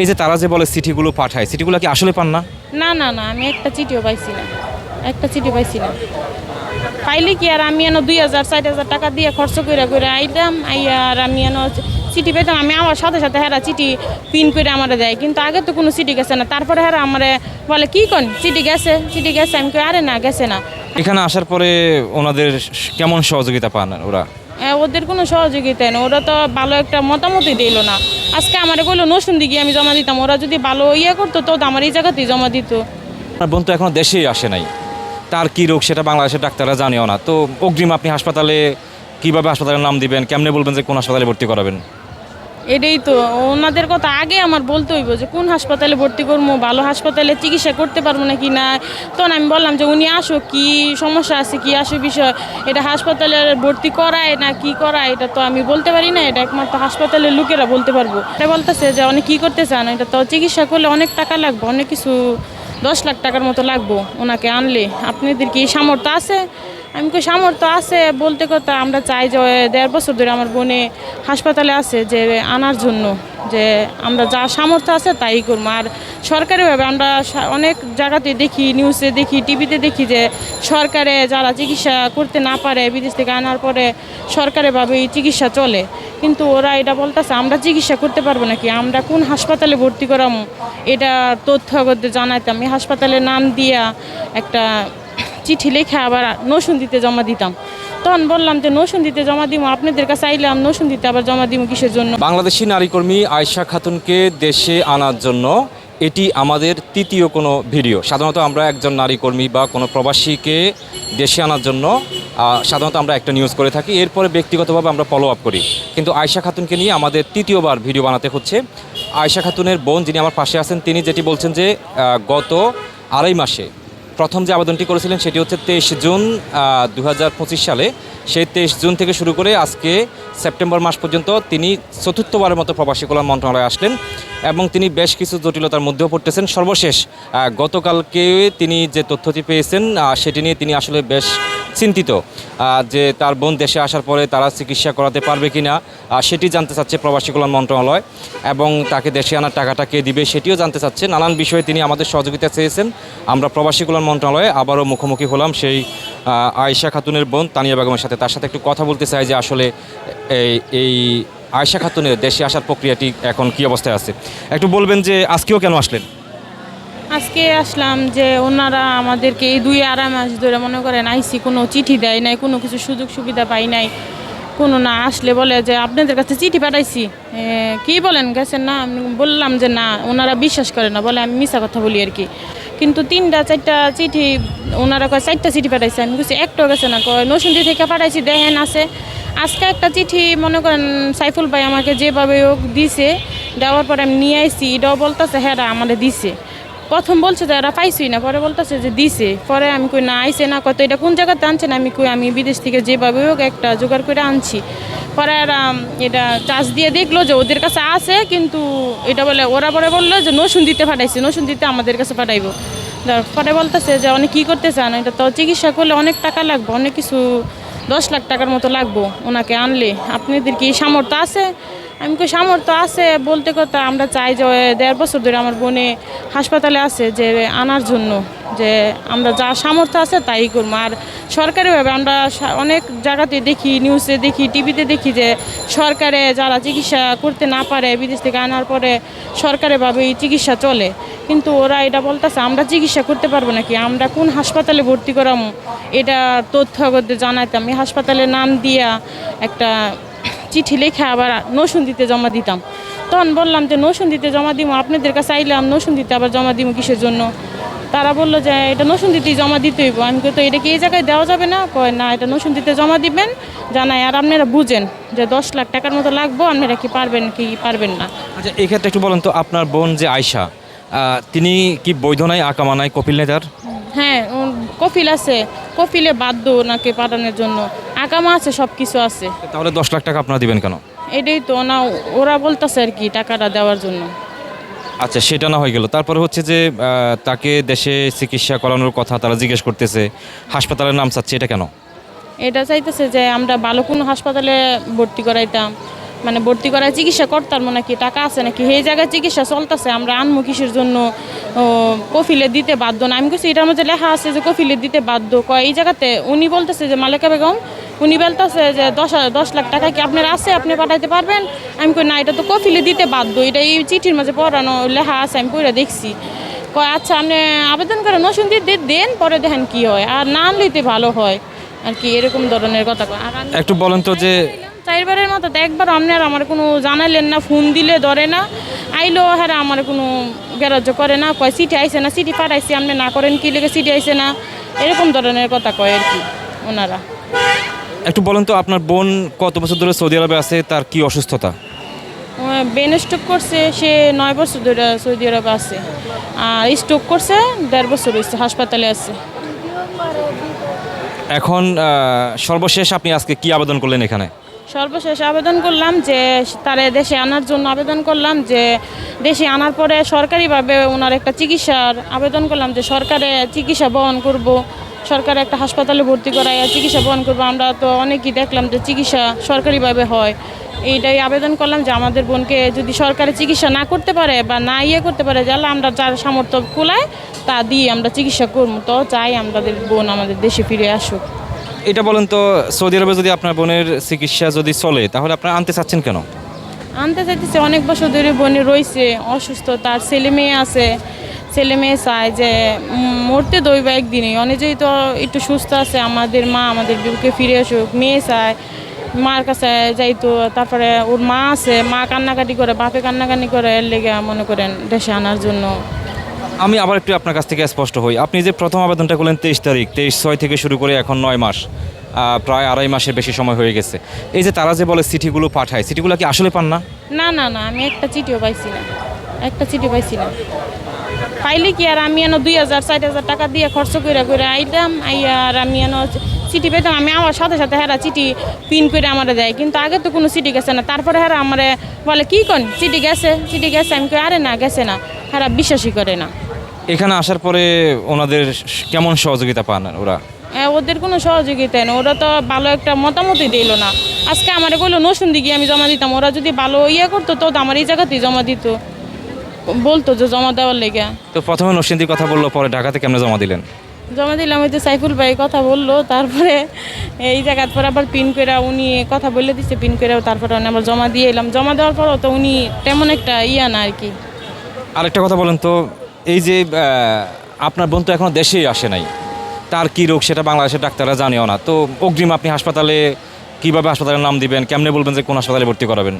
এই যে তারা যে বলে চিঠিগুলো পাঠায় চিঠিগুলো কি আসলে পান না? না না না আমি একটা চিঠিও পাইছি না। একটা চিঠি পাইছি না। পাইলে কি আর আমি এনে দুই হাজার চার হাজার টাকা দিয়ে খরচ করে করে আইতাম আইয়া আর আমি এনে চিঠি পেতাম আমি আমার সাথে সাথে হেরা চিঠি পিন করে আমার দেয় কিন্তু আগে তো কোনো চিঠি গেছে না। তারপরে হেরা আমার বলে কি কন? চিঠি গেছে চিঠি গেছে? আমি কই আরে না গেছে না। এখানে আসার পরে ওনাদের কেমন সহযোগিতা পান ওরা? ওদের কোনো সহযোগিতা নেই ওরা তো ভালো একটা মতামতই দিল না। আজকে আমার বলল নসুন দিকে আমি জমা দিতাম। ওরা যদি ভালো ইয়ে করতো, তো আমার এই জায়গাতেই জমা দিত। আপনার বোন তো এখন দেশেই আসে নাই। তার কি রোগ সেটা বাংলাদেশের ডাক্তাররা জানেও না। তো অগ্রিম আপনি হাসপাতালে কীভাবে হাসপাতালের নাম দিবেন? কেমনে বলবেন যে কোন হাসপাতালে ভর্তি করাবেন? এটাই তো। ওনাদের কথা আগে আমার বলতে হইব যে, কোন হাসপাতালে ভর্তি করব, ভালো হাসপাতালে চিকিৎসা করতে পারব না কি না? তখন আমি বললাম যে, উনি আসো কি সমস্যা আছে, কি আসো বিষয়? এটা হাসপাতালে ভর্তি করায় না কি করায়? এটা তো আমি বলতে পারি না, এটা একমাত্র হাসপাতালের লোকেরা বলতে পারব। এটা বলতেছে যে অনেক কী করতে চান? এটা তো চিকিৎসা করলে অনেক টাকা লাগবে, অনেক কিছু দশ লাখ টাকার মতো লাগবো ওনাকে আনলে। আপনাদের কি সামর্থ্য আছে? আমি কই, সামর্থ্য আছে বলতে কথা, আমরা চাই যে দেড় বছর ধরে আমার বোনে হাসপাতালে আছে যে আনার জন্য, যে আমরা যা সামর্থ্য আছে তাই করব। আর সরকারিভাবে আমরা অনেক জায়গাতে দেখি নিউজে দেখি টিভিতে দেখি যে সরকারে যারা চিকিৎসা করতে না পারে, বিদেশ থেকে আনার পরে সরকারিভাবে এই চিকিৎসা চলে। কিন্তু ওরা এটা বলতেছে, আমরা চিকিৎসা করতে পারব নাকি? আমরা কোন হাসপাতালে ভর্তি করামো? এটা তথ্য জানাইতাম। এই হাসপাতালের নাম দিয়া একটা চিঠি লেখা আবার নসুন দিতে জমা দিতাম। তখন বললাম যে, নসুন দিতে জমা দিব, আপনাদের কাছে আইলাম দিতে আবার জমা দিব কিসের জন্য? বাংলাদেশি নারীকর্মী আয়শা খাতুনকে দেশে আনার জন্য এটি আমাদের তৃতীয় কোনো ভিডিও। সাধারণত আমরা একজন নারী কর্মী বা কোনো প্রবাসীকে দেশে আনার জন্য সাধারণত আমরা একটা নিউজ করে থাকি। এরপরে ব্যক্তিগতভাবে আমরা ফলো আপ করি। কিন্তু আয়শা খাতুনকে নিয়ে আমাদের তৃতীয়বার ভিডিও বানাতে হচ্ছে। আয়শা খাতুনের বোন যিনি আমার পাশে আছেন, তিনি যেটি বলছেন যে গত আড়াই মাসে প্রথম যে আবেদনটি করেছিলেন সেটি হচ্ছে তেইশ জুন দু হাজার পঁচিশ সালে। সেই তেইশ জুন থেকে শুরু করে আজকে সেপ্টেম্বর মাস পর্যন্ত তিনি চতুর্থবারের মতো প্রবাসী কল্যাণ মন্ত্রণালয়ে আসলেন এবং তিনি বেশ কিছু জটিলতার মধ্যেও পড়তেছেন। সর্বশেষ গতকালকে তিনি যে তথ্যটি পেয়েছেন সেটি নিয়ে তিনি আসলে বেশ চিন্তিত যে তার বোন দেশে আসার পরে তারা চিকিৎসা করাতে পারবে কি না সেটি জানতে চাচ্ছে প্রবাসী কল্যাণ মন্ত্রণালয় এবং তাকে দেশে আনার টাকাটা কে দিবে সেটিও জানতে চাচ্ছে। নানান বিষয়ে তিনি আমাদের সহযোগিতা চেয়েছেন। আমরা প্রবাসী কল্যাণ মন্ত্রণালয়ে আবারও মুখোমুখি হলাম সেই আয়েশা খাতুনের বোন তানিয়া বেগমের সাথে। তার সাথে একটু কথা বলতে চাই যে আসলে এই এই আয়েশা খাতুনের দেশে আসার প্রক্রিয়াটি এখন কি অবস্থায় আছে? একটু বলবেন যে আজকেও কেন আসলেন? আজকে আসলাম যে ওনারা আমাদেরকে এই দুই আড়াই মাস ধরে মনে করেন আইসি কোনো চিঠি দেয় নাই, কোনো কিছু সুযোগ সুবিধা পাই নাই, কোনো না আসলে বলে যে আপনাদের কাছে চিঠি পাঠাইছি। কি বলেন? গেছেন না? আমি বললাম যে না, ওনারা বিশ্বাস করে না, বলে আমি মিশা কথা বলি আর কি। কিন্তু তিনটা, চারটা চিঠি, ওনারা কয় চারটা চিঠি পাঠাইছে। আমি বলছি একটাও গেছে না, কয় নসুন্দি থেকে পাঠাইছি, দেখেন আছে। আজকে একটা চিঠি মনে করেন সাইফুল ভাই আমাকে যেভাবে হোক দিছে, দেওয়ার পরে আমি নিয়ে আইছি, এটাও বলতেছে হ্যাঁ আমাদের দিছে। প্রথম বলছে যে এরা পাইছই না, পরে বলতেছে যে দিছে। পরে আমি কই, না, আইছে না, কত এটা কোন জায়গাতে আনছেন আমি কই, আমি বিদেশ থেকে যেভাবে হোক একটা জোগাড় করে আনছি। পরে এরা এটা চার্জ দিয়ে দেখল যে ওদের কাছে আছে, কিন্তু এটা বলে, ওরা পরে বলল যে নসুন দিতে পাঠাইছে, নসুন দিতে আমাদের কাছে পাঠাইবো। পরে বলতেছে যে অনেক কী করতে চান? এটা তো চিকিৎসা করলে অনেক টাকা লাগবে, অনেক কিছু দশ লাখ টাকার মতো লাগবো ওনাকে আনলে। আপনাদের কি সামর্থ্য আছে? আমি কই, সামর্থ্য আছে বলতে কথা, আমরা চাই যে দেড় বছর ধরে আমার বোনে হাসপাতালে আছে যে আনার জন্য, যে আমরা যা সামর্থ্য আছে তাই করব। আর সরকারিভাবে আমরা অনেক জায়গাতে দেখি নিউজে দেখি টিভিতে দেখি যে সরকারে যারা চিকিৎসা করতে না পারে, বিদেশ থেকে আনার পরে সরকারিভাবে এই চিকিৎসা চলে। কিন্তু ওরা এটা বলতেছে, আমরা চিকিৎসা করতে পারব নাকি? আমরা কোন হাসপাতালে ভর্তি করাম? এটা তথ্য জানাইতাম। এই হাসপাতালের নাম দিয়া একটা চিঠি লেখা আবার নসুন দিতে জমা দিতাম। তখন বললাম যে নসুন দিতে জমা দিব আপনাদের কাছে আইলাম নসুন দিতে আবার জমা দিব কিসের জন্য? তারা বলল যে এটা নসুন দিতেই জমা দিতে হইব। আমি তো এটা কি এই জায়গায় দেওয়া যাবে না? কয় না এটা নসুন দিতে জমা দিবেন। জানাই আর আপনারা বুঝেন যে দশ লাখ টাকার মতো লাগবো আপনারা কি পারবেন কি পারবেন না? আচ্ছা এই ক্ষেত্রে একটু বলেন তো আপনার বোন যে আয়শা আহ, তিনি কি বৈধ নাই আকামা নাই কপিল নেতার হ্যাঁ কফিল আছে কফিলে বাধ্য ওনাকে পাঠানোর জন্য। আকামা আছে সব কিছু আছে। তাহলে দশ লাখ টাকা আপনারা দিবেন কেন? এটাই তো না ওরা বলতেছে আর কি টাকাটা দেওয়ার জন্য। আচ্ছা সেটা না হয়ে গেল। তারপরে হচ্ছে যে তাকে দেশে চিকিৎসা করানোর কথা তারা জিজ্ঞেস করতেছে হাসপাতালের নাম চাচ্ছে এটা কেন? এটা চাইতেছে যে আমরা ভালো কোনো হাসপাতালে ভর্তি করাইতাম। মানে ভর্তি করায় চিকিৎসা করতাম নাকি, টাকা আছে নাকি? সেই জায়গায় চিকিৎসা চলতেছে, আমরা আনমু কিসের জন্য কফিলে দিতে বাধ্য না। আমি কিছু এটার মধ্যে লেখা আছে যে কফিলে দিতে বাধ্য। কয়, এই জায়গাতে উনি বলতেছে যে, মালেকা বেগম, উনি বলতেছে যে, দশ দশ লাখ টাকা কি আপনার আছে? আপনি পাঠাইতে পারবেন? আমি কই, না, এটা তো কফিলে দিতে বাধ্য। এটা এই চিঠির মাঝে পড়ানো, লেখা আছে, আমি পড়ে দেখছি। কয় আচ্ছা আপনি আবেদন করে নসুন দিয়ে দেন, পরে দেখেন কি হয়। আর না আনলেতে ভালো হয়। আর কি, এরকম ধরনের কথা একটু বলেন তো যে চারবারের মতো তো একবার আপনার আমার কোনো জানালেন না ফোন দিলে ধরে না। আইলো হ্যাঁ আমার কোনো গ্যারাজ্য করে না কয় সিটি আইসে না সিটি পাঠাইছি আপনি না করেন কি লেগে সিটি আইসে না? এরকম ধরনের কথা কয় আর কি ওনারা। একটু বলেন তো আপনার বোন কত বছর ধরে সৌদি আরবে আছে তার কি অসুস্থতা? বেন স্ট্রোক করছে সে নয় বছর ধরে সৌদি আরবে আছে। আর স্ট্রোক করছে দেড় বছর হয়েছে হাসপাতালে আছে। এখন সর্বশেষ আপনি আজকে কি আবেদন করলেন এখানে? সর্বশেষ আবেদন করলাম যে তারে দেশে আনার জন্য আবেদন করলাম যে দেশে আনার পরে সরকারিভাবে ওনার একটা চিকিৎসার আবেদন করলাম যে সরকারে চিকিৎসা বহন করব, সরকারে একটা হাসপাতালে ভর্তি করায় চিকিৎসা বহন করব। আমরা তো অনেকেই দেখলাম যে চিকিৎসা সরকারিভাবে হয়। এইটাই আবেদন করলাম যে আমাদের বোনকে যদি সরকারি চিকিৎসা না করতে পারে বা না ইয়ে করতে পারে যাহলে আমরা যার সামর্থ্য কুলায়, তা দিয়ে আমরা চিকিৎসা করব। তো চাই আমাদের বোন আমাদের দেশে ফিরে আসুক। এটা বলেন তো, সৌদি আরবে যদি আপনার বোনের চিকিৎসা যদি চলে, তাহলে আপনারা আনতে চাচ্ছেন কেন? আনতে চাইতেছে, অনেক বছর ধরে বোনে রয়েছে, অসুস্থ, তার ছেলে মেয়ে আছে। ছেলে মেয়ে চায় যে মরতে দইবা একদিনই। অনেকেই তো একটু সুস্থ আছে, আমাদের মা আমাদের বুকে ফিরে আসুক, মেয়ে চায়, মার কাছে যাইতো তারপরে ওর মা আছে, মা কান্নাকাটি করে, বাপে কান্নাকাটি করে, এর লেগে মনে করেন দেশে আনার জন্য আমি আবার একটু আপনার কাছ থেকে স্পষ্ট হই। আপনি যে প্রথম আবেদনটা করলেন তেইশ তারিখ, তেইশ ছয় থেকে শুরু করে এখন নয় মাস প্রায় আড়াই মাসের বেশি সময় হয়ে গেছে। এই যে তারা যে বলে চিঠিগুলো পাঠায়, চিঠিগুলো কি আসলে পান না? না না না, আমি একটা চিঠিও পাইছি না। একটা চিঠি পাইছি না। পাইলে কি আর আমি এনো দুই হাজার, চার হাজার টাকা দিয়ে খরচ করে করে আইয়া আর আমি এনো চিঠি পেতাম আমি আমার সাথে সাথে হেরা চিঠি পিন করে আমার দেয়, কিন্তু আগে তো কোনো চিঠি গেছে না। তারপরে হেরা আমারে বলে, কি কন? চিঠি গেছে চিঠি গেছে। আমি আরে না, গেছে না। হেরা বিশ্বাসই করে না। এখানে আসার পরে ওনাদের কেমন সহযোগিতা পান ওরা? হ্যাঁ, ওদের কোনো সহযোগিতা নেই। ওরা তো ভালো একটা মতামতই দিল না। আজকে আমার বলল নসুন দিকে আমি জমা দিতাম। ওরা যদি ভালো ইয়ে করতো তো আমার এই জায়গাতেই জমা দিত। বলতো যে জমা দেওয়ার লেগে। তো প্রথমে নসিন্দির কথা বলল পরে ঢাকাতে কেমন জমা দিলেন? জমা দিলাম ওই যে সাইফুল ভাই কথা বলল তারপরে এই জায়গার পর আবার পিন করে উনি কথা বলে দিচ্ছে পিন করে তারপরে উনি আবার জমা দিয়ে এলাম। জমা দেওয়ার পরও তো উনি তেমন একটা ইয়া না আর কি। আরেকটা কথা বলেন তো এই যে আপনার বোন তো এখনও দেশেই আসে নাই। তার কি রোগ সেটা বাংলাদেশের ডাক্তাররা জানেও না। তো অগ্রিম আপনি হাসপাতালে কীভাবে হাসপাতালের নাম দিবেন? কেমনে বলবেন যে কোন হাসপাতালে ভর্তি করাবেন?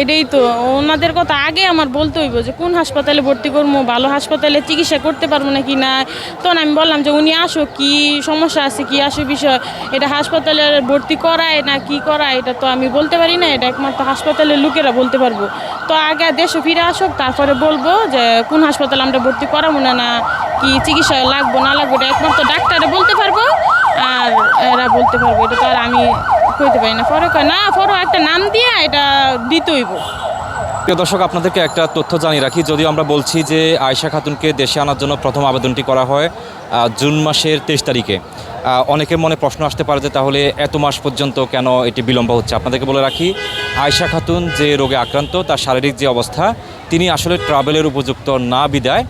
এটাই তো। ওনাদের কথা আগে আমার বলতে হইব যে, কোন হাসপাতালে ভর্তি করব, ভালো হাসপাতালে চিকিৎসা করতে পারব না কি না? তখন আমি বললাম যে, উনি আসো কি সমস্যা আছে, কি আসো বিষয়? এটা হাসপাতালে ভর্তি করায় না কি করায়? এটা তো আমি বলতে পারি না, এটা একমাত্র হাসপাতালের লোকেরা বলতে পারব। তো আগে দেশে ফিরে আসুক, তারপরে বলব যে, কোন হাসপাতালে আমরা ভর্তি করাবো না না, কি চিকিৎসা লাগবো, না লাগবো, এটা একমাত্র ডাক্তারে বলতে পারব, আর এরা বলতে পারব। এটা তো আর আমি কইতে পারি না। পরে কয় না পরে একটা নাম দিয়ে এটা দিতেইব প্রিয় দর্শক, আপনাদেরকে একটা তথ্য জানিয়ে রাখি। যদিও আমরা বলছি যে আয়শা খাতুনকে দেশে আনার জন্য প্রথম আবেদনটি করা হয় জুন মাসের তেইশ তারিখে। অনেকের মনে প্রশ্ন আসতে পারে যে তাহলে এত মাস পর্যন্ত কেন এটি বিলম্ব হচ্ছে? আপনাদেরকে বলে রাখি, আয়শা খাতুন যে রোগে আক্রান্ত, তার শারীরিক যে অবস্থা তিনি আসলে ট্রাভেলের উপযুক্ত না বিদায়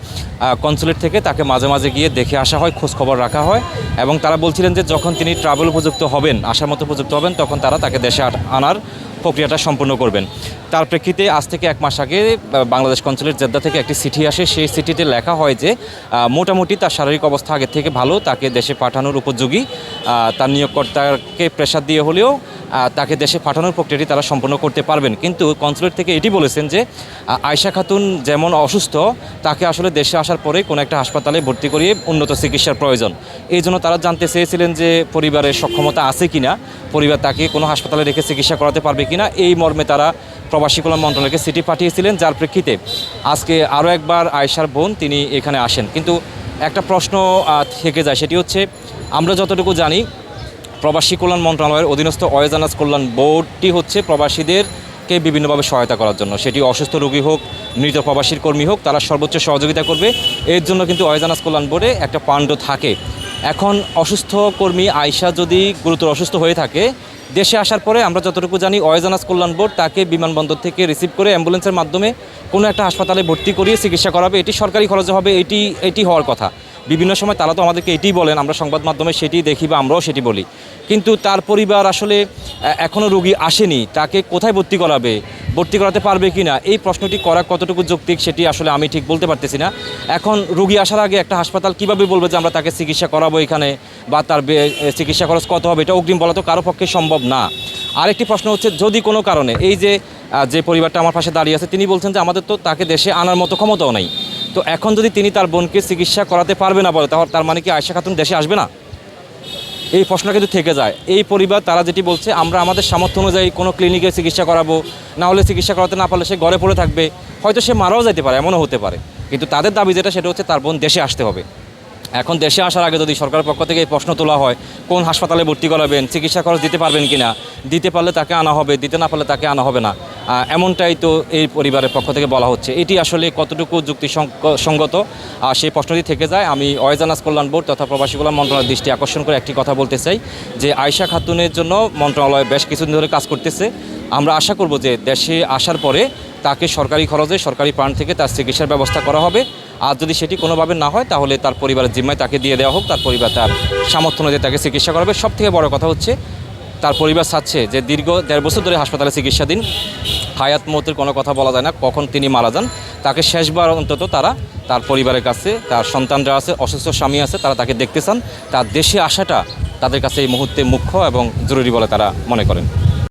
কনসুলেট থেকে তাকে মাঝে মাঝে গিয়ে দেখে আসা হয়, খোঁজ খবর রাখা হয় এবং তারা বলছিলেন যে যখন তিনি ট্রাভেল উপযুক্ত হবেন, আসার মতো উপযুক্ত হবেন, তখন তারা তাকে দেশে আনার প্রক্রিয়াটা সম্পূর্ণ করবেন। তার প্রেক্ষিতে আজ থেকে এক মাস আগে বাংলাদেশ কনসুলেট জেদ্দা থেকে একটি চিঠি আসে, সেই চিঠিতে লেখা হয় যে মোটামুটি তার শারীরিক অবস্থা আগের থেকে ভালো, তাকে দেশে পাঠানোর উপযোগী তার নিয়োগকর্তাকে প্রেশার দিয়ে হলেও তাকে দেশে পাঠানোর প্রক্রিয়াটি তারা সম্পন্ন করতে পারবেন। কিন্তু কনসুলেট থেকে এটি বলেছেন যে আয়শা খাতুন যেমন অসুস্থ, তাকে আসলে দেশে আসার পরে কোনো একটা হাসপাতালে ভর্তি করিয়ে উন্নত চিকিৎসার প্রয়োজন। এই জন্য তারা জানতে চেয়েছিলেন যে পরিবারের সক্ষমতা আছে কিনা, পরিবার তাকে কোনো হাসপাতালে রেখে চিকিৎসা করাতে পারবে কিনা, এই মর্মে তারা প্রবাসী কল্যাণ মন্ত্রণালয়কে চিঠি পাঠিয়েছিলেন, যার প্রেক্ষিতে আজকে আরও একবার আয়শার বোন তিনি এখানে আসেন। কিন্তু একটা প্রশ্ন থেকে যায়, সেটি হচ্ছে, আমরা যতটুকু জানি প্রবাসী কল্যাণ মন্ত্রণালয়ের অধীনস্থ অয়েজানাস কল্যাণ বোর্ডটি হচ্ছে প্রবাসীদেরকে বিভিন্নভাবে সহায়তা করার জন্য। সেটি অসুস্থ রোগী হোক, মৃত প্রবাসীর কর্মী হোক, তারা সর্বোচ্চ সহযোগিতা করবে। এর জন্য কিন্তু অয়েজানাস কল্যাণ বোর্ডে একটা পাণ্ড থাকে। এখন অসুস্থ কর্মী আয়সা যদি গুরুতর অসুস্থ হয়ে থাকে দেশে আসার পরে আমরা যতটুকু জানি, অয়েজানাস কল্যাণ বোর্ড তাকে বিমানবন্দর থেকে রিসিভ করে অ্যাম্বুলেন্সের মাধ্যমে কোনো একটা হাসপাতালে ভর্তি করিয়ে চিকিৎসা করাবে। এটি সরকারি খরচে হবে, এটি এটি হওয়ার কথা। বিভিন্ন সময় তারা তো আমাদেরকে এটিই বলেন, আমরা সংবাদ মাধ্যমে সেটি দেখি বা আমরাও সেটি বলি। কিন্তু তার পরিবার আসলে এখনও রুগী আসেনি, তাকে কোথায় ভর্তি করাবে, ভর্তি করাতে পারবে কি না এই প্রশ্নটি করা কতটুকু যৌক্তিক সেটি আসলে আমি ঠিক বলতে পারতেছি না। এখন রুগী আসার আগে একটা হাসপাতাল কীভাবে বলবে যে আমরা তাকে চিকিৎসা করাবো এখানে, বা তার চিকিৎসা খরচ কত হবে, এটা অগ্রিম বলা তো কারও পক্ষে সম্ভব না। আরেকটি প্রশ্ন হচ্ছে, যদি কোনো কারণে এই যে যে পরিবারটা আমার পাশে দাঁড়িয়ে আছে, তিনি বলছেন যে আমাদের তো তাকে দেশে আনার মতো ক্ষমতাও নেই। তো এখন যদি তিনি তার বোনকে চিকিৎসা করাতে পারবে না বলে, তাহলে তার মানে কি আয়সা খাতুন দেশে আসবে না? এই প্রশ্ন কিন্তু থেকে যায়। এই পরিবার, তারা যেটি বলছে, আমরা আমাদের সামর্থ্য অনুযায়ী কোনো ক্লিনিকে চিকিৎসা করাবো, না হলে চিকিৎসা করাতে না পারলে সে ঘরে পড়ে থাকবে, হয়তো সে মারাও যেতে পারে, এমনও হতে পারে। কিন্তু তাদের দাবি যেটা, সেটা হচ্ছে তার বোন দেশে আসতে হবে। এখন দেশে আসার আগে যদি সরকারের পক্ষ থেকে এই প্রশ্ন তোলা হয়, কোন হাসপাতালে ভর্তি করাবেন, চিকিৎসা খরচ দিতে পারবেন কিনা, দিতে পারলে তাকে আনা হবে, দিতে না পারলে তাকে আনা হবে না এমনটাই তো এই পরিবারের পক্ষ থেকে বলা হচ্ছে। এটি আসলে কতটুকু যুক্তিসঙ্গত আর সেই প্রশ্নটি থেকে যায়। আমি অয়েজানাস কল্যাণ বোর্ড তথা প্রবাসী কল্যাণ মন্ত্রণালয়ের দৃষ্টি আকর্ষণ করে একটি কথা বলতে চাই, যে আয়শা খাতুনের জন্য মন্ত্রণালয় বেশ কিছুদিন ধরে কাজ করতেছে। আমরা আশা করব যে দেশে আসার পরে তাকে সরকারি খরচে সরকারি প্রাণ থেকে তার চিকিৎসার ব্যবস্থা করা হবে। আর যদি সেটি কোনোভাবে না হয়, তাহলে তার পরিবারের জিম্মায় তাকে দিয়ে দেওয়া হোক, তার পরিবার তার সামর্থ্য অনুযায়ী তাকে চিকিৎসা করাবে। সব থেকে বড় কথা হচ্ছে, তার পরিবার চাচ্ছে যে দীর্ঘ দেড় বছর ধরে হাসপাতালে চিকিৎসাধীন, হায়াত মতের কোনো কথা বলা যায় না, কখন তিনি মারা যান, তাকে শেষবার অন্তত তারা তার পরিবারের কাছে, তার সন্তানরা আছে, অসুস্থ স্বামী আছে, তারা তাকে দেখতে চান। তার দেশে আসাটা তাদের কাছে এই মুহূর্তে মুখ্য এবং জরুরি বলে তারা মনে করেন।